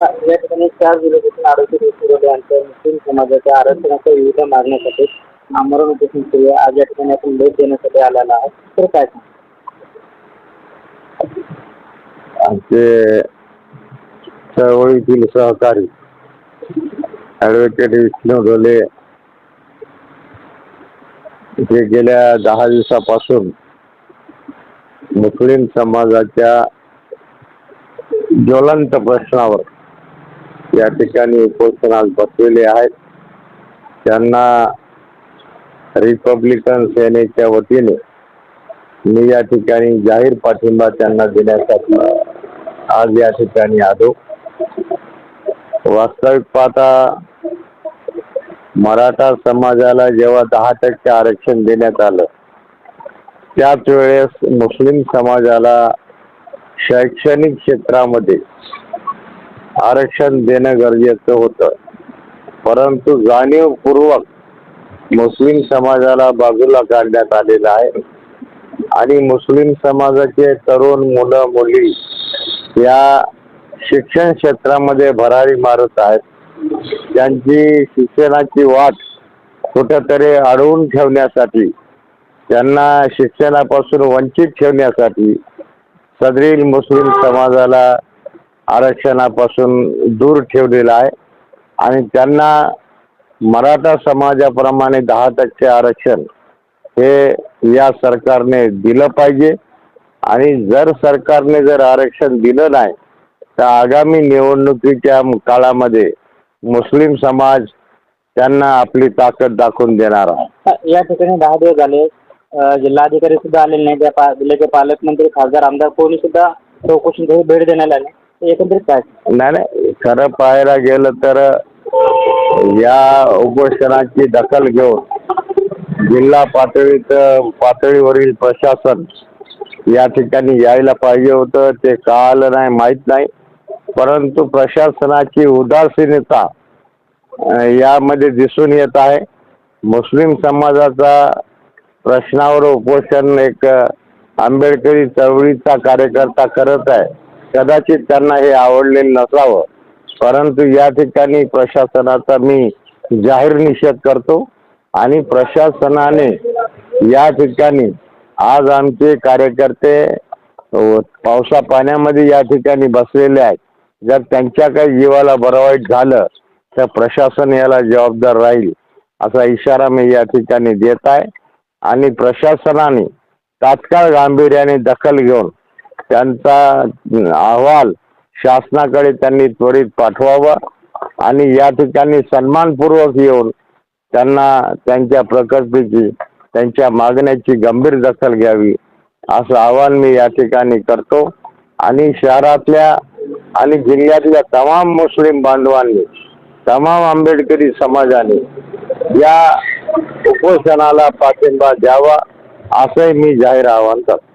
या ठिकाणी चार जुलैपासून आरोग्य यांच्या मुस्लिम समाजाच्या आरक्षणाच्या विविध मागण्यासाठी आमरण उपोषण सुरू आहे. आज या ठिकाणी आपण भेट देण्यासाठी आलेला आहे तर काय आमचे चळवळीतील सहकारी ॲडव्होकेट विष्णू ढोले जे गेल्या दहा दिवसापासून मुस्लिम समाजाच्या ज्वलंत प्रश्नावर या ठिकाणी उपोषणात बसलेले आहेत. त्यांना रिपब्लिकन सेनेच्या वतीने मी या ठिकाणी जाहीर पाठिंबा त्यांना देण्यासाठी आज या ठिकाणी आलो. वास्तविक पाहता मराठा समाजाला जेव्हा दहा टक्के आरक्षण देण्यात आलं त्याच वेळेस मुस्लिम समाजाला शैक्षणिक क्षेत्रामध्ये आरक्षण देणं गरजेचं होतं. परंतु जाणीवपूर्वक मुस्लिम समाजाला बाजूला काढण्यात आलेलं आहे. आणि मुस्लिम समाजाचे तरुण मुलं मुली या शिक्षण क्षेत्रामध्ये भरारी मारत आहेत. त्यांची शिक्षणाची वाट कुठंतरी अडवून ठेवण्यासाठी त्यांना शिक्षणापासून वंचित ठेवण्यासाठी सदरील मुस्लिम समाजाला आरक्षणापासून दूर ठेवलेला आहे. आणि त्यांना मराठा समाजाप्रमाणे दहा टक्के आरक्षण हे या सरकारने दिलं पाहिजे. आणि जर सरकारने जर आरक्षण दिलं नाही तर आगामी निवडणुकीच्या काळामध्ये मुस्लिम समाज त्यांना आपली ताकद दाखवून देणार आहे. या ठिकाणी दहा दिवस झाले. जिल्हाधिकारी सुद्धा आलेले नाही त्या जिल्ह्याचे पालकमंत्री खासदार आमदार कोणी सुद्धा चौकशी भेट देण्यात आली एकंदरीत काय? नाही नाही. खरं पाहायला गेलं तर या उपोषणाची दखल घेऊन जिल्हा पातळीत पातळीवरील प्रशासन या ठिकाणी यायला पाहिजे होतं. ते का आलं नाही माहीत नाही. परंतु प्रशासनाची उदासीनता यामध्ये दिसून येत आहे. मुस्लिम समाजाचा प्रश्नावर उपोषण एक आंबेडकरी चळवळीचा कार्यकर्ता करत आहे. कदाचित त्यांना हे आवडलेलं नसावं. परंतु या ठिकाणी प्रशासनाचा मी जाहीर निषेध करतो आणि प्रशासनाने या ठिकाणी आज आमचे कार्यकर्ते पावसा पाण्यामध्ये या ठिकाणी बसलेले आहेत. जर त्यांच्या काही जीवाला बरं वाईट झालं तर प्रशासन याला जबाबदार राहील असा इशारा मी या ठिकाणी देत आहे. आणि प्रशासनाने तात्काळ गांभीर्याने दखल घेऊन त्यांचा अहवाल शासनाकडे त्यांनी त्वरित पाठवावा आणि या ठिकाणी सन्मानपूर्वक येऊन त्यांना त्यांच्या प्रकल्पीची त्यांच्या मागण्याची गंभीर दखल घ्यावी असं आवाहन मी या ठिकाणी करतो. आणि शहरातल्या आणि जिल्ह्यातल्या तमाम मुस्लिम बांधवांनी तमाम आंबेडकरी समाजाने या उपोषणाला पाठिंबा द्यावा असंही मी जाहीर आवाहन करतो.